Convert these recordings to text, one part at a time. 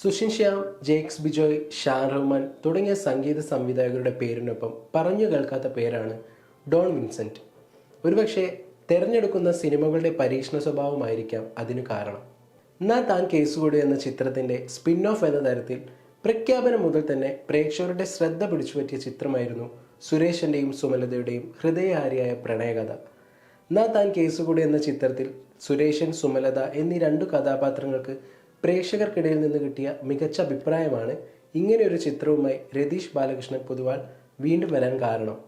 സുഷിൻ ശ്യാം ജേക്സ് ബിജോയ് ഷാൻ റഹ്മാൻ തുടങ്ങിയ സംഗീത സംവിധായകരുടെ പേരിനൊപ്പം പറഞ്ഞു കേൾക്കാത്ത പേരാണ് ഡോൺ വിൻസെന്റ് ഒരുപക്ഷെ തിരഞ്ഞെടുക്കുന്ന സിനിമകളുടെ പരീക്ഷണ സ്വഭാവമായിരിക്കാം അതിന് കാരണം. നാ താൻ കേസുകൂടി എന്ന ചിത്രത്തിന്റെ സ്പിൻ ഓഫ് എന്ന തരത്തിൽ പ്രഖ്യാപനം മുതൽ തന്നെ പ്രേക്ഷകരുടെ ശ്രദ്ധ പിടിച്ചുപറ്റിയ ചിത്രമായിരുന്നു സുരേഷിന്റെയും സുമലതയുടെയും ഹൃദയഹാരിയായ പ്രണയകഥ. നാ താൻ കേസുകൂടി എന്ന ചിത്രത്തിൽ സുരേഷൻ സുമലത എന്നീ രണ്ടു കഥാപാത്രങ്ങൾക്ക് പ്രേക്ഷകർക്കിടയിൽ നിന്ന് കിട്ടിയ മികച്ച അഭിപ്രായമാണ് ഇങ്ങനെയൊരു ചിത്രവുമായി രതീഷ് ബാലകൃഷ്ണൻ പൊതുവാൾ വീണ്ടും വരാൻ കാരണം.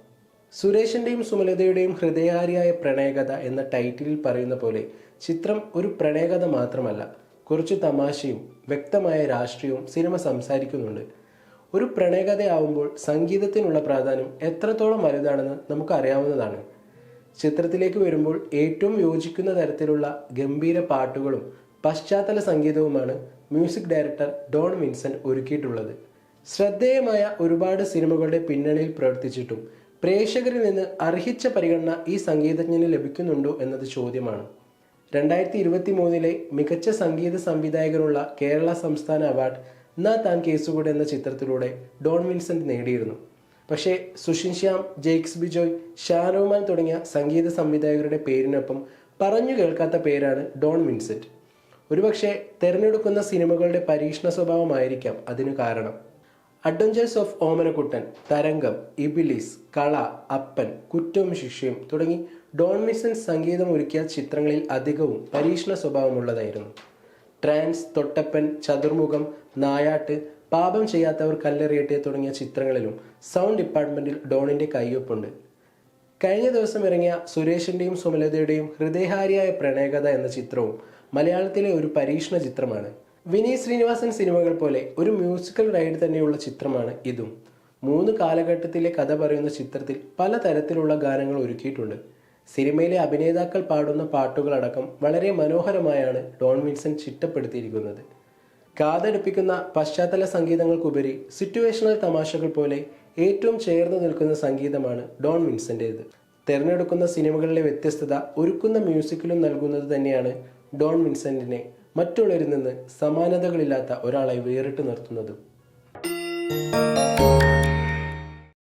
സുരേഷിന്റെയും സുമലതയുടെയും ഹൃദയാരിയായ പ്രണയകഥ എന്ന ടൈറ്റിലിൽ പറയുന്ന പോലെ ചിത്രം ഒരു പ്രണയകഥ മാത്രമല്ല കുറച്ച് തമാശയും വ്യക്തമായ രാഷ്ട്രീയവും സിനിമ സംസാരിക്കുന്നുണ്ട്. ഒരു പ്രണയകഥയാവുമ്പോൾ സംഗീതത്തിനുള്ള പ്രാധാന്യം എത്രത്തോളം വലുതാണെന്ന് നമുക്കറിയാവുന്നതാണ്. ചിത്രത്തിലേക്ക് വരുമ്പോൾ ഏറ്റവും യോജിക്കുന്ന തരത്തിലുള്ള ഗംഭീര പാട്ടുകളും പശ്ചാത്തല സംഗീതവുമാണ് മ്യൂസിക് ഡയറക്ടർ ഡോൺ വിൻസെന്റ് ഒരുക്കിയിട്ടുള്ളത്. ശ്രദ്ധേയമായ ഒരുപാട് സിനിമകളുടെ പിന്നണിയിൽ പ്രവർത്തിച്ചിട്ടും പ്രേക്ഷകരിൽ നിന്ന് അർഹിച്ച പരിഗണന ഈ സംഗീതജ്ഞന് ലഭിക്കുന്നുണ്ടോ എന്നത് ചോദ്യമാണ്. രണ്ടായിരത്തി ഇരുപത്തി മൂന്നിലെ മികച്ച സംഗീത സംവിധായകനുള്ള കേരള സംസ്ഥാന അവാർഡ് നാ താൻ കേസുകൂടെ എന്ന ചിത്രത്തിലൂടെ ഡോൺ വിൻസെന്റ് നേടിയിരുന്നു. പക്ഷേ സുഷിൻ ശ്യാം ജെയ്ക്സ് ബിജോയ് ഷാനോമാൻ തുടങ്ങിയ സംഗീത സംവിധായകരുടെ പേരിനൊപ്പം പറഞ്ഞു കേൾക്കാത്ത പേരാണ് ഡോൺ വിൻസെന്റ്. ഒരുപക്ഷെ തിരഞ്ഞെടുക്കുന്ന സിനിമകളുടെ പരീക്ഷണ സ്വഭാവമായിരിക്കാം അതിനു കാരണം. അഡ്വഞ്ചേഴ്സ് ഓഫ് ഓമനക്കുട്ടൻ തരംഗം ഇബിലിസ് കള അപ്പൻ കുറ്റവും ശിക്ഷയും തുടങ്ങി ഡോൺ മിസൻ സംഗീതം ഒരുക്കിയ ചിത്രങ്ങളിൽ അധികവും പരീക്ഷണ സ്വഭാവമുള്ളതായിരുന്നു. ട്രാൻസ് തൊട്ടപ്പൻ ചതുർമുഖം നായാട്ട് പാപം ചെയ്യാത്തവർ കല്ലെറിയട്ടെ തുടങ്ങിയ ചിത്രങ്ങളിലും സൗണ്ട് ഡിപ്പാർട്ട്മെന്റിൽ ഡോണിന്റെ കയ്യൊപ്പുണ്ട് കഴിഞ്ഞ ദിവസം ഇറങ്ങിയ സുരേഷിന്റെയും സുമലതയുടെയും ഹൃദയഹാരിയായ പ്രണയകഥ എന്ന ചിത്രവും മലയാളത്തിലെ ഒരു പരീക്ഷണ ചിത്രമാണ്. വിനീത് ശ്രീനിവാസൻ സിനിമകൾ പോലെ ഒരു മ്യൂസിക്കൽ റൈഡ് തന്നെയുള്ള ചിത്രമാണ് ഇതും. മൂന്ന് കാലഘട്ടത്തിലെ കഥ പറയുന്ന ചിത്രത്തിൽ പല തരത്തിലുള്ള ഗാനങ്ങൾ ഒരുക്കിയിട്ടുണ്ട്. സിനിമയിലെ അഭിനേതാക്കൾ പാടുന്ന പാട്ടുകളടക്കം വളരെ മനോഹരമായാണ് ഡോൺ വിൻസൻ ചിട്ടപ്പെടുത്തിയിരിക്കുന്നത്. കാതടുപ്പിക്കുന്ന പശ്ചാത്തല സംഗീതങ്ങൾക്കുപരി സിറ്റുവേഷണൽ തമാശകൾ പോലെ ഏറ്റവും ചേർന്ന് നിൽക്കുന്ന സംഗീതമാണ് ഡോൺ വിൻസന്റേത് തിരഞ്ഞെടുക്കുന്ന സിനിമകളിലെ വ്യത്യസ്തത ഒരുക്കുന്ന മ്യൂസിക്കിലും നൽകുന്നത് തന്നെയാണ് ഡോൺ വിൻസെന്റിനെ മറ്റുള്ളവരിൽ നിന്ന് സമാനതകളില്ലാത്ത ഒരാളായി വേറിട്ട് നിർത്തുന്നതും.